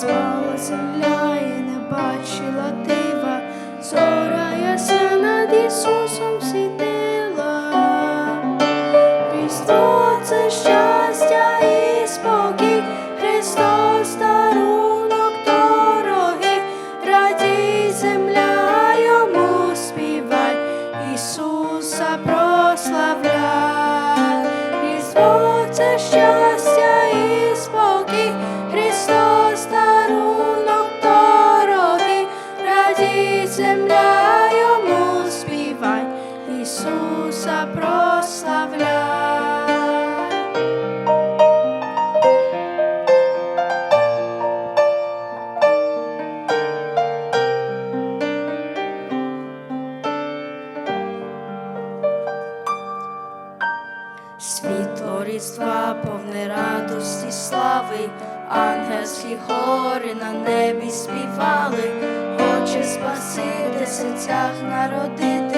спала земля і не бачила дива, зора ясна над Ісусом світила. Світло різдва, повне радості, слави, ангельські хори на небі співали, хоче спасити серцях народити.